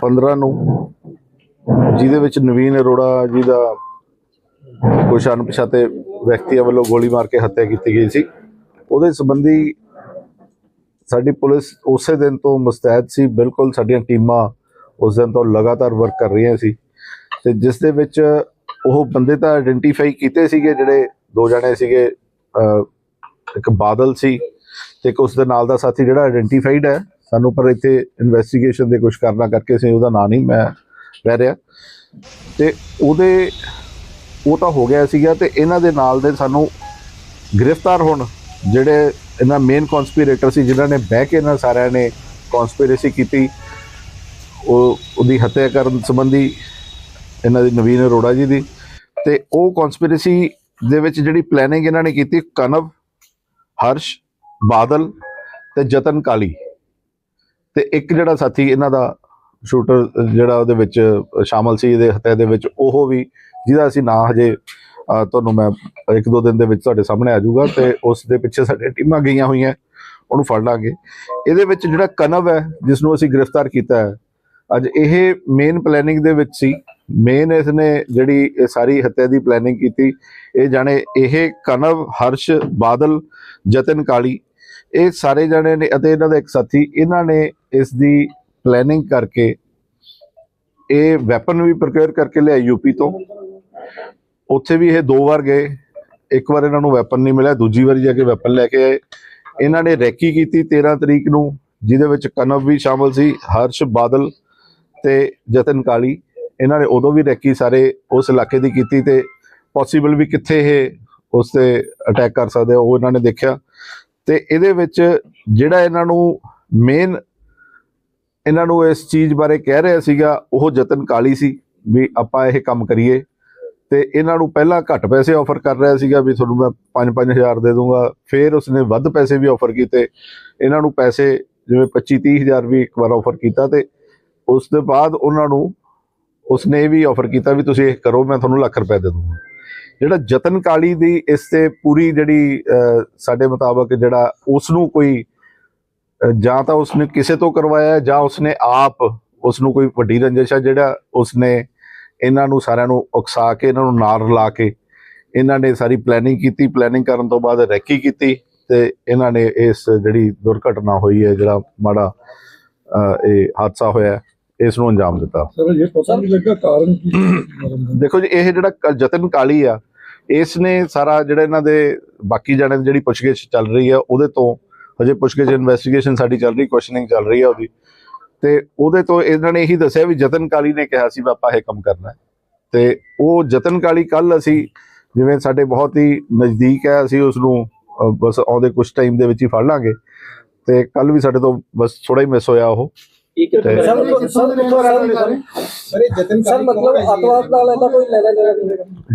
15 ਨੂੰ ਜਿਹਦੇ ਵਿੱਚ ਨਵੀਨ ਅਰੋੜਾ ਜੀ ਦਾ ਕੁਝ ਅਣਪਛਾਤੇ ਵਿਅਕਤੀਆਂ ਵੱਲੋਂ ਗੋਲੀ ਮਾਰ ਕੇ ਹੱਤਿਆ ਕੀਤੀ ਗਈ ਸੀ। ਉਹਦੇ ਸੰਬੰਧੀ ਸਾਡੀ ਪੁਲਿਸ ਉਸੇ ਦਿਨ ਤੋਂ ਮੁਸਤੈਦ ਸੀ। ਬਿਲਕੁਲ ਸਾਡੀਆਂ ਟੀਮਾਂ ਉਸ ਦਿਨ ਤੋਂ ਲਗਾਤਾਰ ਵਰਕ ਕਰ ਰਹੀਆਂ ਸੀ। ਤੇ ਜਿਸ ਦੇ ਵਿੱਚ ਉਹ ਬੰਦੇ ਤਾਂ ਆਇਡੈਂਟੀਫਾਈ ਕੀਤੇ ਸੀਗੇ ਜਿਹੜੇ ਦੋ ਜਣੇ ਸੀਗੇ ਅਹ, ਇੱਕ ਬਾਦਲ ਸੀ ਤੇ ਇੱਕ ਉਸ ਦੇ ਨਾਲ ਦਾ ਸਾਥੀ ਜਿਹੜਾ ਆਇਡੈਂਟੀਫਾਈਡ ਹੈ। ਸਾਨੂੰ ਪਰ ਇੱਥੇ ਇਨਵੈਸਟੀਗੇਸ਼ਨ ਦੇ ਕੁਝ ਕਰਨਾ ਕਰਕੇ ਅਸੀਂ ਉਹਦਾ ਨਾਂ ਨਹੀਂ ਮੈਂ ਲੈ ਰਿਹਾ। ਤੇ ਉਹਦੇ, ਉਹ ਤਾਂ ਹੋ ਗਿਆ ਸੀਗਾ ਤੇ ਇਹਨਾਂ ਦੇ ਨਾਲ ਦੇ ਸਾਨੂੰ ਗ੍ਰਿਫਤਾਰ ਹੋਣ ਜਿਹੜੇ ਇਹਨਾਂ ਮੇਨ ਕਨਸਪੀਰੇਟਰ ਸੀ, ਜਿਨ੍ਹਾਂ ਨੇ ਬਹਿ ਕੇ ਇਹਨਾਂ ਸਾਰਿਆਂ ਨੇ ਕਨਸਪੀਰੇਸੀ ਕੀਤੀ। ਉਹ, ਉਹਦੀ ਹੱਤਿਆ ਕਰਨ ਸੰਬੰਧੀ ਇਹਨਾਂ ਦੀ ਨਵੀਨ ਅਰੋੜਾ ਜੀ ਦੀ। ਤੇ ਉਹ ਕਨਸਪੀਰੇਸੀ ਦੇ ਵਿੱਚ ਜਿਹੜੀ ਪਲੈਨਿੰਗ ਇਹਨਾਂ ਨੇ ਕੀਤੀ, ਕਨਵ, ਹਰਸ਼, ਬਾਦਲ ਤੇ ਜਤਨ ਕਾਲੀ। ਤੇ ਇੱਕ ਜਿਹੜਾ ਸਾਥੀ ਇਹਨਾਂ ਦਾ ਸ਼ੂਟਰ ਜਿਹੜਾ ਉਹਦੇ ਵਿੱਚ ਸ਼ਾਮਲ ਸੀ, ਇਹਦੇ ਹੱਤਿਆ ਦੇ ਵਿੱਚ, ਉਹ ਵੀ, ਜਿਹਦਾ ਅਸੀਂ ਨਾਂ ਹਜੇ ਤੁਹਾਨੂੰ ਮੈਂ ਇੱਕ ਦੋ ਦਿਨ ਦੇ ਵਿੱਚ ਤੁਹਾਡੇ ਸਾਹਮਣੇ ਆ ਜਾਊਗਾ ਤੇ ਉਸ ਦੇ ਪਿੱਛੇ ਸਾਡੇ ਟੀਮਾਂ ਗਈਆਂ ਹੋਈਆਂ, ਉਹਨੂੰ ਫੜ ਲਾਂਗੇ। ਇਹਦੇ ਵਿੱਚ ਜਿਹੜਾ ਕਨਵ ਹੈ, ਜਿਸ ਨੂੰ ਅਸੀਂ ਗ੍ਰਿਫਤਾਰ ਕੀਤਾ ਹੈ, ਅੱਜ ਇਹ ਮੇਨ ਪਲੈਨਿੰਗ ਦੇ ਵਿੱਚ ਸੀ। ਮੇਨ ਇਸ ਨੇ ਜਿਹੜੀ ਸਾਰੀ ਹੱਤਿਆ ਦੀ ਪਲੈਨਿੰਗ ਕੀਤੀ, ਇਹ ਜਾਣੇ ਇਹ ਕਨਵ, ਹਰਸ਼, ਬਾਦਲ, ਜਤਨ ਕਾਲੀ, ਇਹ ਸਾਰੇ ਜਣੇ ਨੇ ਅਤੇ ਇਹਨਾਂ ਦਾ ਇੱਕ ਸਾਥੀ, ਇਹਨਾਂ ਨੇ ਇਸ ਦੀ ਪਲੈਨਿੰਗ ਕਰਕੇ ਇਹ ਵੈਪਨ ਵੀ ਪ੍ਰੋਕਿਉਰ ਕਰਕੇ ਲਿਆ ਯੂਪੀ ਤੋਂ। ਉੱਥੇ ਵੀ ਇਹ ਦੋ ਵਾਰ ਗਏ। ਇੱਕ ਵਾਰ ਇਹਨਾਂ ਨੂੰ ਵੈਪਨ ਨਹੀਂ ਮਿਲਿਆ, ਦੂਜੀ ਵਾਰੀ ਜਾ ਕੇ ਵੈਪਨ ਲੈ ਕੇ ਆਏ। ਇਹਨਾਂ ਨੇ ਰੈਕੀ ਕੀਤੀ 13 ਤਰੀਕ ਨੂੰ, ਜਿਹਦੇ ਵਿੱਚ ਕਨਵ ਵੀ ਸ਼ਾਮਲ ਸੀ, ਹਰਸ਼ ਬਾਦਲ ਤੇ ਜਤਨ ਕਾਲੀ। ਇਹਨਾਂ ਨੇ ਉਦੋਂ ਵੀ ਰੈਕੀ ਸਾਰੇ ਉਸ ਇਲਾਕੇ ਦੀ ਕੀਤੀ ਤੇ ਪੋਸੀਬਲ ਵੀ ਕਿੱਥੇ ਇਹ ਉਸ ਤੇ ਅਟੈਕ ਕਰ ਸਕਦੇ ਉਹ ਇਹਨਾਂ ਨੇ ਦੇਖਿਆ। ਤੇ ਇਹਦੇ ਵਿੱਚ ਜਿਹੜਾ ਇਹਨਾਂ ਨੂੰ ਮੇਨ ਇਹਨਾਂ ਨੂੰ ਇਸ ਚੀਜ਼ ਬਾਰੇ ਕਹਿ ਰਿਹਾ ਸੀਗਾ, ਉਹ ਯਤਨ ਕਾਲੀ ਸੀ ਵੀ ਆਪਾਂ ਇਹ ਕੰਮ ਕਰੀਏ। ਤੇ ਇਹਨਾਂ ਨੂੰ ਪਹਿਲਾਂ ਘੱਟ ਪੈਸੇ ਆਫਰ ਕਰ ਰਿਹਾ ਸੀਗਾ ਵੀ ਤੁਹਾਨੂੰ ਮੈਂ 5-5000 ਦੇ ਦੂੰਗਾ। ਫਿਰ ਉਸਨੇ ਵੱਧ ਪੈਸੇ ਵੀ ਆਫਰ ਕੀਤੇ। ਇਹਨਾਂ ਨੂੰ ਪੈਸੇ ਜਿਵੇਂ 25-30000 ਵੀ ਇੱਕ ਵਾਰ ਆਫਰ ਕੀਤਾ ਤੇ ਉਸ ਤੋਂ ਬਾਅਦ ਉਹਨਾਂ ਨੂੰ ਉਸਨੇ ਇਹ ਵੀ ਆਫਰ ਕੀਤਾ ਵੀ ਤੁਸੀਂ ਇਹ ਕਰੋ, ਮੈਂ ਤੁਹਾਨੂੰ ਲੱਖ ਰੁਪਏ ਦੇ ਦੂੰਗਾ। ਜਿਹੜਾ ਜਤਨ ਕਾਲੀ ਦੀ ਇਸ ਤੇ ਪੂਰੀ ਜਿਹੜੀ ਸਾਡੇ ਮੁਤਾਬਕ ਜਿਹੜਾ ਉਸ ਨੂੰ ਕੋਈ ਜਾਂ ਤਾਂ ਉਸਨੇ ਕਿਸੇ ਤੋਂ ਕਰਵਾਇਆ ਹੈ, ਜਾਂ ਉਸਨੇ ਆਪ ਉਸ ਨੂੰ ਕੋਈ ਵੱਡੀ ਰੰਜਿਸ਼ ਹੈ ਜਿਹੜਾ ਉਸਨੇ ਇਹਨਾਂ ਨੂੰ ਸਾਰਿਆਂ ਨੂੰ ਉਕਸਾ ਕੇ ਇਹਨਾਂ ਨੂੰ ਨਾਲ ਰਲਾ ਕੇ ਇਹਨਾਂ ਨੇ ਸਾਰੀ ਪਲੈਨਿੰਗ ਕੀਤੀ ਪਲੈਨਿੰਗ ਕਰਨ ਤੋਂ ਬਾਅਦ ਰੈਕੀ ਕੀਤੀ ਤੇ ਇਹਨਾਂ ਨੇ ਇਸ ਜਿਹੜੀ ਦੁਰਘਟਨਾ ਹੋਈ ਹੈ ਜਿਹੜਾ ਮਾੜਾ ਇਹ ਹਾਦਸਾ ਹੋਇਆ ਹੈ, ਇਸ ਨੂੰ ਅੰਜਾਮ ਦਿੱਤਾ ਸਰ ਇਹ ਪਤਾ ਨਹੀਂ ਲੱਗਾ ਕਾਰਨ ਕੀ ਸੀ ਮਰਨ ਦਾ। ਦੇਖੋ ਜੀ ਇਹ ਜਿਹੜਾ ਜਤਨ ਕਾਲੀ ਆ ਇਸ ਨੇ ਸਾਰਾ ਜਿਹੜਾ ਇਹਨਾਂ ਦੇ ਬਾਕੀ ਜਣੇ ਦੀ ਜਿਹੜੀ ਪੁੱਛਗਿੱਛ ਚੱਲ ਰਹੀ ਆ ਉਹਦੇ ਤੋਂ ਹਜੇ ਪੁੱਛਗਿੱਛ ਇਨਵੈਸਟੀਗੇਸ਼ਨ ਸਾਡੀ ਚੱਲ ਰਹੀ ਕੁਐਸਚਨਿੰਗ ਚੱਲ ਰਹੀ ਆ ਉਹਦੀ। ਤੇ ਉਹਦੇ ਤੋਂ ਇਹਨਾਂ ਨੇ ਇਹੀ ਦੱਸਿਆ ਵੀ ਜਤਨ ਕਾਲੀ ਨੇ ਕਿਹਾ ਸੀ ਆਪਾਂ ਇਹ ਕੰਮ ਕਰਨਾ ਹੈ। ਤੇ ਉਹ ਜਤਨ ਕਾਲੀ ਕੱਲ ਅਸੀਂ ਜਿਵੇਂ ਸਾਡੇ ਬਹੁਤ ਹੀ ਨਜ਼ਦੀਕ ਹੈ ਅਸੀਂ ਉਸ ਨੂੰ ਬਸ ਆਉਂਦੇ ਕੁਝ ਟਾਈਮ ਦੇ ਵਿੱਚ ਹੀ ਫੜ ਲਾਂਗੇ। ਤੇ ਕੱਲ ਵੀ ਸਾਡੇ ਤੋਂ ਬਸ ਥੋੜਾ ਹੀ ਮਿਸ ਹੋਇਆ ਉਹ।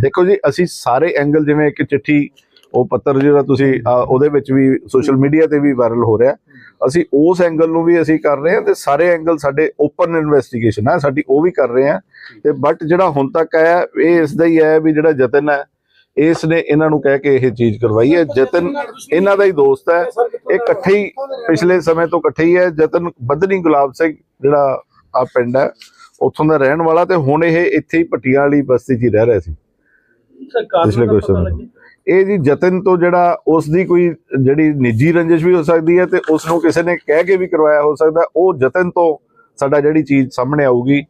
ਦੇਖੋ ਜੀ ਅਸੀਂ ਸਾਰੇ ਐਂਗਲ ਜਿਵੇਂ ਇੱਕ ਚਿੱਠੀ ਉਹ ਪੱਤਰ ਜਿਹੜਾ ਤੁਸੀਂ ਉਹਦੇ ਵਿੱਚ ਵੀ ਸੋਸ਼ਲ ਮੀਡੀਆ ਤੇ ਵੀ ਵਾਇਰਲ ਹੋ ਰਿਹਾ। ਅਸੀਂ ਉਸ ਐਂਗਲ ਨੂੰ ਵੀ ਅਸੀਂ ਕਰ ਰਹੇ ਹਾਂ ਤੇ ਸਾਰੇ ਐਂਗਲ ਸਾਡੇ ਓਪਨ ਇਨਵੈਸਟੀਗੇਸ਼ਨ ਹੈ ਸਾਡੀ ਉਹ ਵੀ ਕਰ ਰਹੇ ਹਾਂ। ਤੇ ਬਟ ਜਿਹੜਾ ਹੁਣ ਤੱਕ ਹੈ ਇਹ ਇਸ ਦਾ ਹੀ ਹੈ ਵੀ ਜਿਹੜਾ ਜਤਨ ਹੈ ਇਸ ਨੇ ਇਹਨਾਂ ਨੂੰ ਕਹਿ ਕੇ ਇਹ ਚੀਜ਼ ਕਰਵਾਈ ਹੈ। ਜਤਨ ਇਹਨਾਂ ਦਾ ਹੀ ਦੋਸਤ ਹੈ। ਇਹ ਇਕੱਠੇ ਹੀ ਪਿਛਲੇ ਸਮੇਂ ਤੋਂ ਇਕੱਠੇ ਹੀ ਹੈ। ਜਤਨ ਬੱਦਨੀ ਗੁਲਾਬ ਸਿੰਘ ਜਿਹੜਾ ਆ ਪਿੰਡ ਹੈ ਉੱਥੋਂ ਦਾ ਰਹਿਣ ਵਾਲਾ ਤੇ ਹੁਣ ਇਹ ਇੱਥੇ ਹੀ ਪੱਟੀਆਂ ਵਾਲੀ ਬਸਤੀ 'ਚ ਹੀ ਰਹਿ ਰਿਹਾ ਸੀ। ਪਿਛਲੇ ਕੁਝ ਸਮੇਂ ਇਹ ਜੀ ਜਤਨ ਤੋਂ ਜਿਹੜਾ ਉਸ ਦੀ ਕੋਈ ਜਿਹੜੀ ਨਿੱਜੀ ਰੰਜਿਸ਼ ਵੀ ਹੋ ਸਕਦੀ ਹੈ ਤੇ ਉਸ ਨੂੰ ਕਿਸੇ ਨੇ ਕਹਿ ਕੇ ਵੀ ਕਰਵਾਇਆ ਹੋ ਸਕਦਾ ਉਹ ਜਤਨ ਤੋਂ ਸਾਡਾ ਜਿਹੜੀ ਚੀਜ਼ ਸਾਹਮਣੇ ਆਊਗੀ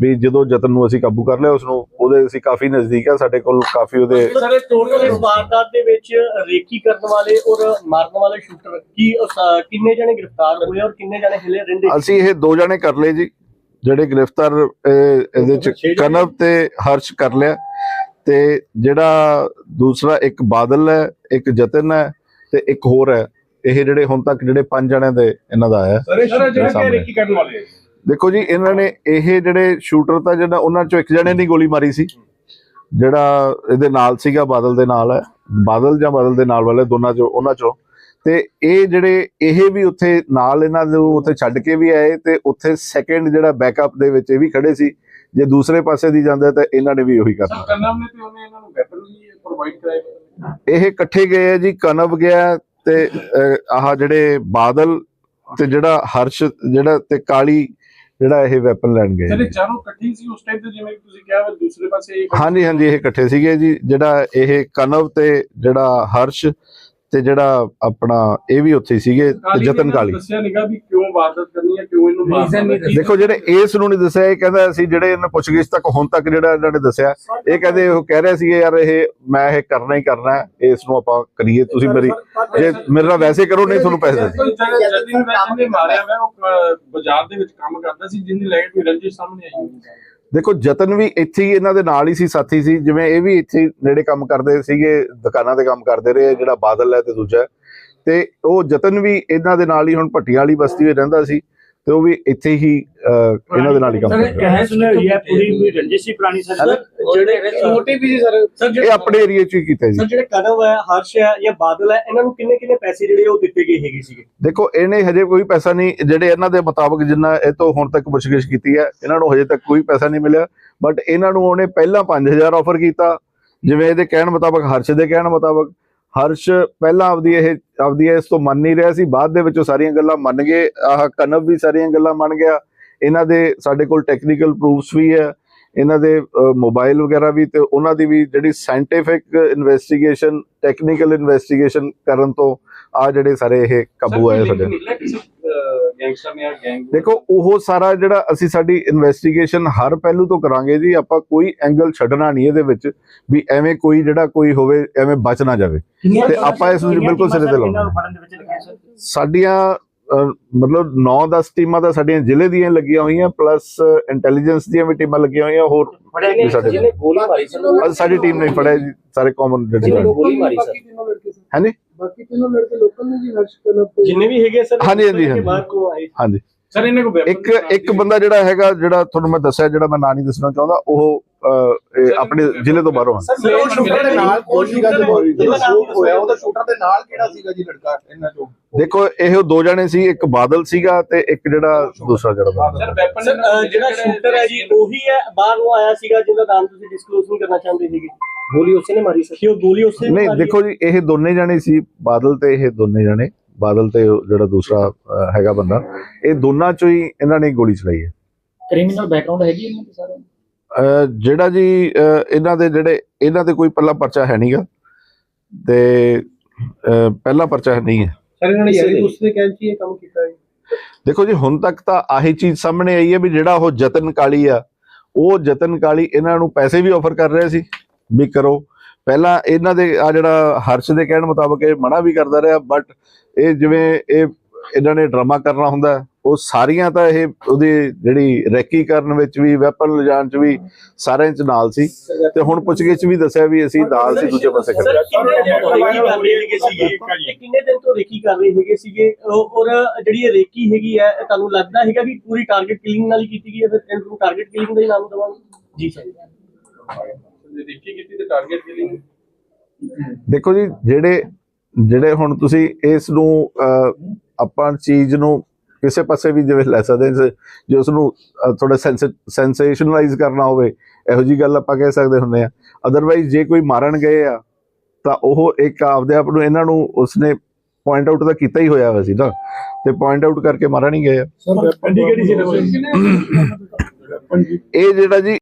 ਵੀ ਜਦੋਂ ਜਤਨ ਨੂੰ ਅਸੀਂ ਕਾਬੂ ਕਰ ਲਿਆ ਉਸ ਨੂੰ ਉਹਦੇ ਅਸੀਂ ਕਾਫੀ ਨਜ਼ਦੀਕ ਆ ਸਾਡੇ ਕੋਲ ਕਾਫੀ ਉਹਦੇ ਸਰ ਟੋਟਲ ਇਸ ਵਾਰਦਾਤ ਦੇ ਵਿੱਚ ਰੇਕੀ ਕਰਨ ਵਾਲੇ ਔਰ ਮਾਰਨ ਵਾਲੇ ਸ਼ੂਟਰ ਕੀ ਕਿੰਨੇ ਜਣੇ ਗ੍ਰਿਫਤਾਰ ਹੋਏ ਔਰ ਕਿੰਨੇ ਜਣੇ ਹਿਲੇ ਰਹਿੰਦੇ? ਅਸੀਂ ਇਹ ਦੋ ਜਣੇ ਕਰ ਲਏ ਜੀ ਜਿਹੜੇ ਗ੍ਰਿਫਤਾਰ ਇਹ- ਇਹਦੇ ਚ ਕਨਵ ਤੇ ਹਰਸ਼ ਕਰ ਲਿਆ। ਤੇ ਜਿਹੜਾ ਦੂਸਰਾ ਇੱਕ ਬਾਦਲ ਹੈ ਇੱਕ ਜਤਨ ਹੈ ਤੇ ਇੱਕ ਹੋਰ ਹੈ ਇਹ ਜਿਹੜੇ ਹੁਣ ਤੱਕ ਜਿਹੜੇ ਪੰਜ ਜਣਿਆਂ ਦੇ ਇਹਨਾਂ ਦਾ ਆਇਆ ਦੇਖੋ ਜੀ ਇਹਨਾਂ ਨੇ ਇਹ ਜਿਹੜੇ ਸ਼ੂਟਰ ਤਾਂ ਜਿਹੜਾ ਉਹਨਾਂ ਚੋਂ ਇੱਕ ਜਣੇ ਨੇ ਗੋਲੀ ਮਾਰੀ ਸੀ ਜਿਹੜਾ ਇਹਦੇ ਨਾਲ ਸੀਗਾ ਬਾਦਲ ਦੇ ਨਾਲ ਹੈ। ਬਾਦਲ ਜਾਂ ਬਾਦਲ ਦੇ ਨਾਲ ਵਾਲੇ ਦੋਨਾਂ ਚੋਂ ਉਹਨਾਂ ਚੋਂ। ਤੇ ਇਹ ਜਿਹੜੇ ਇਹ ਵੀ ਉੱਥੇ ਨਾਲ ਇਹਨਾਂ ਦੇ ਉੱਥੇ ਛੱਡ ਕੇ ਵੀ ਆਏ ਤੇ ਉੱਥੇ ਸੈਕੰਡ ਜਿਹੜਾ ਬੈਕਅਪ ਦੇ ਵਿੱਚ ਇਹ ਵੀ ਖੜੇ ਸੀ। ਜੇ ਦੂਸਰੇ ਪਾਸੇ ਦੀ ਜਾਂਦੇ ਤਾਂ ਇਹਨਾਂ ਨੇ ਵੀ ਉਹੀ ਕਰਨਾ ਕੰਨਮ ਨੇ ਤੇ ਉਹਨੇ ਇਹਨਾਂ ਨੂੰ ਵੈਪਨ ਵੀ ਪ੍ਰੋਵਾਈਡ ਕਰਾਇਆ ਇਹ ਇਕੱਠੇ ਗਏ ਆ ਜੀ ਕਨਵ ਗਿਆ ਤੇ ਆਹ ਜਿਹੜੇ ਬਾਦਲ ਤੇ ਜਿਹੜਾ ਹਰਸ਼ ਜਿਹੜਾ ਤੇ ਕਾਲੀ ਜਿਹੜਾ ਇਹ ਵੈਪਨ ਲੈਣ ਗਏ। ਇਹ ਚਾਰੋਂ ਇਕੱਠੇ ਸੀ ਉਸ ਟਾਈਮ ਤੇ ਜਿਵੇਂ ਤੁਸੀਂ ਕਿਹਾ ਵਾ ਦੂਸਰੇ ਪਾਸੇ ਹਾਂਜੀ ਹਾਂਜੀ ਇਹ ਇਕੱਠੇ ਸੀਗੇ ਜੀ ਜਿਹੜਾ ਇਹ ਕਨਵ ਤੇ ਜਿਹੜਾ ਹਰਸ਼ ਤੇ ਜਿਹੜਾ ਆਪਣਾ ਇਹ ਵੀ ਉੱਥੇ ਹੀ ਸੀਗੇ ਤੇ ਕਾਲੀ ਜਤਨ ਕਾਲੀ। ਦੱਸਿਆ ਨਿਗਾ ਵੀ ਕਿਉਂ ਵਾਰਦਾਤ ਕਰਨੀ ਹੈ ਕਿਉਂ ਇਹਨੂੰ ਮਾਰਨਾ ਹੈ। ਦੇਖੋ ਜਿਹੜੇ ਇਸ ਨੂੰ ਨਹੀਂ ਦੱਸਿਆ ਇਹ ਕਹਿੰਦਾ ਅਸੀਂ ਜਿਹੜੇ ਇਹਨਾਂ ਪੁੱਛਗਿੱਛ ਤੱਕ ਹੁਣ ਤੱਕ ਜਿਹੜਾ ਇਹਨਾਂ ਨੇ ਦੱਸਿਆ ਇਹ ਕਹਿੰਦੇ ਉਹ ਕਹਿ ਰਹੇ ਸੀਗੇ ਯਾਰ ਇਹ ਮੈਂ ਇਹ ਕਰਨਾ ਹੀ ਕਰਨਾ ਹੈ ਇਸ ਨੂੰ ਆਪਾਂ ਕਰੀਏ ਤੁਸੀਂ ਮੇਰੀ ਜੇ ਮੇਰੇ ਨਾਲ ਵੈਸੇ ਕਰੋ ਨਹੀਂ ਤੁਹਾਨੂੰ ਪੈਸੇ ਦੇ ਜਤਿਨ ਨੇ ਮਾਰਿਆ ਵਾ ਉਹ ਬਾਜ਼ਾਰ ਦੇ ਵਿੱਚ ਕੰਮ ਕਰਦਾ ਸੀ ਜਿੰਨੀ ਲੈ ਕੇ ਕੋਈ ਰੰਜਿਸ਼ ਸਾਹਮਣੇ ਆਈ। ਦੇਖੋ, ਜਤਨ ਵੀ ਇੱਥੇ ਹੀ ਇਹਨਾਂ ਦੇ ਨਾਲ ਹੀ ਸੀ, ਸਾਥੀ ਸੀ। ਜਿਵੇਂ ਇਹ ਵੀ ਇੱਥੇ ਨੇੜੇ ਕੰਮ ਕਰਦੇ ਸੀਗੇ, ਦੁਕਾਨਾਂ ਤੇ ਕੰਮ ਕਰਦੇ ਰਹੇ, ਜਿਹੜਾ ਬਾਦਲ ਹੈ ਤੇ ਦੂਜਾ ਤੇ ਉਹ ਜਤਨ ਵੀ ਇਹਨਾਂ ਦੇ ਨਾਲ ਹੀ, ਹੁਣ ਭੱਟੀਆਂ ਵਾਲੀ ਬਸਤੀ ਵਿੱਚ ਰਹਿੰਦਾ ਸੀ। ਤੇ ਉਹ ਵੀ ਇੱਥੇ ਹੀ ਇਹਨਾਂ ਦੇ ਨਾਲ ਹੀ ਕੰਮ ਸਰ ਇਹ ਸੁਣਿਆ ਹੋਈ ਹੈ ਪੂਰੀ ਕੋਈ ਰੰਜਿਸ਼ ਪੁਰਾਣੀ ਸਰ ਜਿਹੜੇ ਮੋਟਿਵ ਵੀ ਸੀ ਸਰ। ਸਰ ਇਹ ਆਪਣੇ ਏਰੀਆ 'ਚ ਹੀ ਕੀਤਾ ਜੀ। ਸਰ ਜਿਹੜੇ ਕਨਵ ਹੈ ਹਰਸ਼ ਹੈ ਜਾਂ ਬਾਦਲ ਹੈ ਇਹਨਾਂ ਨੂੰ ਕਿੰਨੇ ਕਿੰਨੇ ਪੈਸੇ ਜਿਹੜੇ ਉਹ ਦਿੱਤੇ ਗਏ ਹੈਗੇ ਸੀਗੇ? ਦੇਖੋ ਇਹਨੇ ਹਜੇ ਕੋਈ ਪੈਸਾ ਨਹੀਂ ਜਿਹੜੇ ਇਹਨਾਂ ਦੇ ਮੁਤਾਬਕ ਜਿੰਨਾ ਇਹ ਤੋਂ ਹੁਣ ਤੱਕ ਪੁੱਛਗਿੱਛ ਕੀਤੀ ਹੈ ਇਹਨਾਂ ਨੂੰ ਹਜੇ ਤੱਕ ਕੋਈ ਪੈਸਾ ਨਹੀਂ ਮਿਲਿਆ। ਬਟ ਇਹਨਾਂ ਨੂੰ ਉਹਨੇ ਪਹਿਲਾਂ 5000 ਆਫਰ ਕੀਤਾ ਜਿਵੇਂ ਇਹਦੇ ਕਹਿਣ ਮੁਤਾਬਕ ਹਰਸ਼ ਦੇ ਕਹਿਣ ਮੁਤਾਬਕ ਹਰਸ਼ ਪਹਿਲਾਂ ਆਪਦੀ ਇਹ ਆਪਦੀ ਇਸ ਤੋਂ ਮੰਨ ਨਹੀਂ ਰਿਹਾ ਸੀ ਬਾਅਦ ਦੇ ਵਿੱਚ ਉਹ ਸਾਰੀਆਂ ਗੱਲਾਂ ਮੰਨ ਗਏ ਆਹ ਕਨਵ ਵੀ ਸਾਰੀਆਂ ਗੱਲਾਂ ਮੰਨ ਗਿਆ ਇਹਨਾਂ ਦੇ ਸਾਡੇ ਕੋਲ ਟੈਕਨੀਕਲ ਪ੍ਰੂਫਸ ਵੀ ਹੈ ਇਹਨਾਂ ਦੇ ਮੋਬਾਈਲ ਵਗੈਰਾ ਵੀ ਤੇ ਉਹਨਾਂ ਦੀ ਵੀ ਜਿਹੜੀ ਸਾਇੰਟੀਫਿਕ ਇਨਵੈਸਟੀਗੇਸ਼ਨ ਟੈਕਨੀਕਲ ਇਨਵੈਸਟੀਗੇਸ਼ਨ ਕਰਨ ਤੋਂ ਆ ਜਿਹੜੇ ਸਾਰੇ ਇਹ ਕਾਬੂ ਆਏ ਸਾਡੇ ਗੈਂਗਸਟਰ ਨੇ ਗੈਂਗ ਦੇਖੋ ਉਹ ਸਾਰਾ ਜਿਹੜਾ ਅਸੀਂ ਸਾਡੀ ਇਨਵੈਸਟੀਗੇਸ਼ਨ ਹਰ ਪਹਿਲੂ ਤੋਂ ਕਰਾਂਗੇ ਜੀ ਆਪਾਂ ਕੋਈ ਐਂਗਲ ਛੱਡਣਾ ਨਹੀਂ ਇਹਦੇ ਵਿੱਚ ਵੀ ਐਵੇਂ ਕੋਈ ਜਿਹੜਾ ਕੋਈ ਹੋਵੇ ਐਵੇਂ ਬਚ ਨਾ ਜਾਵੇ। ਤੇ ਆਪਾਂ ਇਸ ਨੂੰ ਬਿਲਕੁਲ ਸਿਰੇ ਤੇ ਲਾਉਣਾ ਸਾਡੀਆਂ ਮਤਲਬ 9-10 ਟੀਮਾਂ ਤਾਂ ਸਾਡੀਆਂ ਜ਼ਿਲ੍ਹੇ ਦੀਆਂ ਲੱਗੀਆਂ ਹੋਈਆਂ ਪਲੱਸ ਇੰਟੈਲੀਜੈਂਸ ਦੀਆਂ ਵੀ ਟੀਮਾਂ ਲੱਗੀਆਂ ਹੋਈਆਂ ਹੋਰ ਸਾਡੇ ਜਿਹਨੇ ਗੋਲੀ ਮਾਰੀ ਸਰ ਅੱਜ ਸਾਡੀ ਟੀਮ ਨੇ ਫੜਿਆ ਜੀ ਸਾਰੇ ਕਾਮਨ ਜਿਹੜੇ ਗੋਲੀ ਮਾਰੀ ਸਰ। ਹਾਂਜੀ? ਬਾਕੀ ਤਿੰਨੋਂ ਲੜਕੇ ਲੋਕਲ ਨੇ ਜੀ ਹਰਸ਼ ਕਨਪ ਤੇ। ਜਿੰਨੇ ਵੀ ਹੈਗੇ ਸਰ ਹਾਂਜੀ, ਹਾਂਜੀ, ਹਾਂਜੀ। ਬਾਹਰ ਤੋਂ ਆਏ ਹਾਂਜੀ। ਸਰ ਇਹਨਾਂ ਕੋ ਇੱਕ ਇੱਕ ਬੰਦਾ ਜਿਹੜਾ ਹੈਗਾ ਜਿਹੜਾ ਤੁਹਾਨੂੰ ਮੈਂ ਦੱਸਿਆ ਜਿਹੜਾ ਮੈਂ ਨਾਂ ਨਹੀਂ ਦੱਸਣਾ ਚਾਹੁੰਦਾ ਉਹ ਅਹ, ਇਹ ਆਪਣੇ ਜ਼ਿਲ੍ਹੇ ਤੋਂ ਬਾਹਰੋਂ ਆ ਸਰ ਉਹ ਸ਼ੂਟਰ ਦੇ ਨਾਲ ਕੋਲ ਸੀਗਾ ਸ਼ੂਟ ਹੋਇਆ? ਉਹਦਾ ਸ਼ੂਟਰ ਦੇ ਨਾਲ ਕਿਹੜਾ ਸੀਗਾ ਜੀ ਲੜਕਾ ਇਹਨਾਂ ਚੋਂ? ਦੇਖੋ ਇਹ ਦੋ ਜਣੇ ਸੀ ਇੱਕ ਬਾਦਲ ਸੀਗਾ ਤੇ ਇੱਕ ਜਿਹੜਾ ਦੂਸਰਾ ਜਿਹੜਾ ਸਰ ਵੈਪਨ ਜਿਹੜਾ ਸ਼ੂਟਰ ਹੈ ਜੀ ਉਹੀ ਹੈ ਬਾਹਰੋਂ ਆਇਆ ਸੀਗਾ ਜਿਹਦਾ ਨਾਮ ਤੁਸੀਂ ਡਿਸਕਲੋਜ਼ ਨਹੀਂ ਕਰਨਾ ਚਾਹੁੰਦੇ ਸੀਗੇ। ਗੋਲੀ ਉਸੇ ਨੇ ਮਾਰੀ ਸਰ। ਕਿ ਉਹ ਗੋਲੀ ਉਸੇ ਨੇ ਨਹੀਂ? ਦੇਖੋ ਜੀ ਇਹ ਦੋਨੇ ਜਣੇ ਸੀ ਬਾਦਲ ਤੇ ਇਹ ਦੋਨੇ ਜਣੇ। ਬਾਦਲ ਤੇ ਜਿਹੜਾ ਦੂਸਰਾ ਹੈਗਾ ਬੰਦਾ। ਇਹ ਦੋਨਾਂ ਚੋਂ ਹੀ ਇਹਨਾਂ ਨੇ ਗੋਲੀ ਚਲਾਈ ਹੈ। ਕ੍ਰਿਮੀਨਲ ਬੈਕਗ੍ਰਾਉਂਡ ਹੈਗੀ ਇਹਨਾਂ ਦੇ ਸਾਰੇ ਅਹ, ਜਿਹੜਾ ਜੀ ਇਹਨਾਂ ਦੇ ਜਿਹੜੇ ਇਹਨਾਂ ਤੇ ਕੋਈ ਪੱਲਾ ਪਰਚਾ ਹੈ ਨਹੀਂਗਾ ਤੇ ਪਹਿਲਾ ਪਰਚਾ ਹੈ ਨਹੀਂ ਹੈ। ਸਰ ਇਹਨਾਂ ਨੇ ਯਾਰੀ ਯਾਰੀ ਦੋਸਤ ਦੇ ਕਹਿਣ 'ਚ ਹੀ ਇਹ ਕੰਮ ਕੀਤਾ ਹੈ ਦੇਖੋ ਜੀ ਹੁਣ ਤੱਕ ਤਾਂ ਆਹੀ ਚੀਜ਼ ਸਾਹਮਣੇ ਆਈ ਹੈ ਵੀ ਜਿਹੜਾ ਉਹ ਜਤਨ ਕਾਲੀ ਆ ਉਹ ਜਤਨ ਕਾਲੀ ਇਹਨਾਂ ਨੂੰ ਪੈਸੇ ਵੀ ਆਫਰ ਕਰ ਰਿਹਾ ਸੀ ਵੀ ਕਰੋ। ਪਹਿਲਾਂ ਇਹਨਾਂ ਦੇ ਆ ਜਿਹੜਾ ਹਰਸ਼ ਦੇ ਕਹਿਣ ਮੁਤਾਬਕ ਇਹ ਮਨਾ ਵੀ ਕਰਦਾ ਰਿਹਾ ਬਟ ਇਹ ਜਿਵੇਂ ਇਹ ਇਹਨਾਂ ਨੇ ਡਰਾਮਾ ਕਰਨਾ ਹੁੰਦਾ ਉਹ ਸਾਰੀਆਂ ਤਾਂ ਇਹ ਉਹਦੀ ਜਿਹੜੀ ਰੈਕੀ ਕਰਨ ਵਿੱਚ ਵੀ ਵੈਪਨ ਲਿਜਾਣ ਚ ਵੀ ਸਾਰਿਆਂ ਚ ਨਾਲ ਸੀ। ਤੇ ਹੁਣ ਪੁੱਛਗਿੱਛ ਵੀ ਦੱਸਿਆ ਵੀ ਅਸੀਂ ਨਾਲ ਸੀ ਦੂਜੇ ਪਾਸੇ ਖੜੇ। ਸਰ ਕਿੰਨੇ ਦਿਨ ਤੋਂ ਰੇਕੀ ਕਰ ਰਹੇ ਹੈਗੇ ਸੀਗੇ ਇਹ ਕਿੰਨੇ ਦਿਨ ਤੋਂ ਰੇਕੀ ਕਰ ਰਹੇ ਹੈਗੇ ਸੀਗੇ? ਔਰ ਜਿਹੜੀ ਇਹ ਰੇਕੀ ਹੈਗੀ ਹੈ ਤੁਹਾਨੂੰ ਲੱਗਦਾ ਹੈਗਾ ਵੀ ਪੂਰੀ ਟਾਰਗੇਟ ਕਿਲਿੰਗ ਨਾਲ ਹੀ ਕੀਤੀ ਗਈ ਹੈ ਫਿਰ ਇਹਨੂੰ ਟਾਰਗੇਟ ਕਿਲਿੰਗ ਦਾ ਹੀ ਨਾਮ ਦਵਾਂਗੇ? ਜੀ ਸਰ। ਜੇ ਦੇਖੀ ਕੀਤੀ ਤੇ ਟਾਰਗੇਟ ਕੇ ਲਈ ਦੇਖੋ ਜੀ ਜਿਹੜੇ ਜਿਹੜੇ ਹੁਣ ਤੁਸੀਂ ਇਸ ਨੂੰ ਆਪਾਂ ਚੀਜ਼ ਨੂੰ ਕਿਸੇ ਪਾਸੇ ਵੀ ਜਿਵੇਂ ਲੈ ਸਕਦੇ ਜੇ ਉਸ ਨੂੰ ਥੋੜਾ ਸੈਂਸੇਸ਼ਨਲਾਈਜ਼ ਕਰਨਾ ਹੋਵੇ ਇਹੋ ਜੀ ਗੱਲ ਆਪਾਂ ਕਹਿ ਸਕਦੇ ਹੁੰਦੇ ਆ ਅਦਰਵਾਈਜ਼ ਜੇ ਕੋਈ ਮਾਰਨ ਗਏ ਆ ਤਾਂ ਉਹ ਇੱਕ ਆਪਦੇ ਆਪ ਨੂੰ ਇਹਨਾਂ ਨੂੰ ਉਸਨੇ ਪੁਆਇੰਟ ਆਊਟ ਤਾਂ ਕੀਤਾ ਹੀ ਹੋਇਆ ਵਾ ਸੀ ਨਾ। ਤੇ ਪੁਆਇੰਟ ਆਊਟ ਕਰਕੇ ਮਾਰਨ ਹੀ ਗਏ ਆ। ਇਹ ਜਿਹੜਾ ਜੀ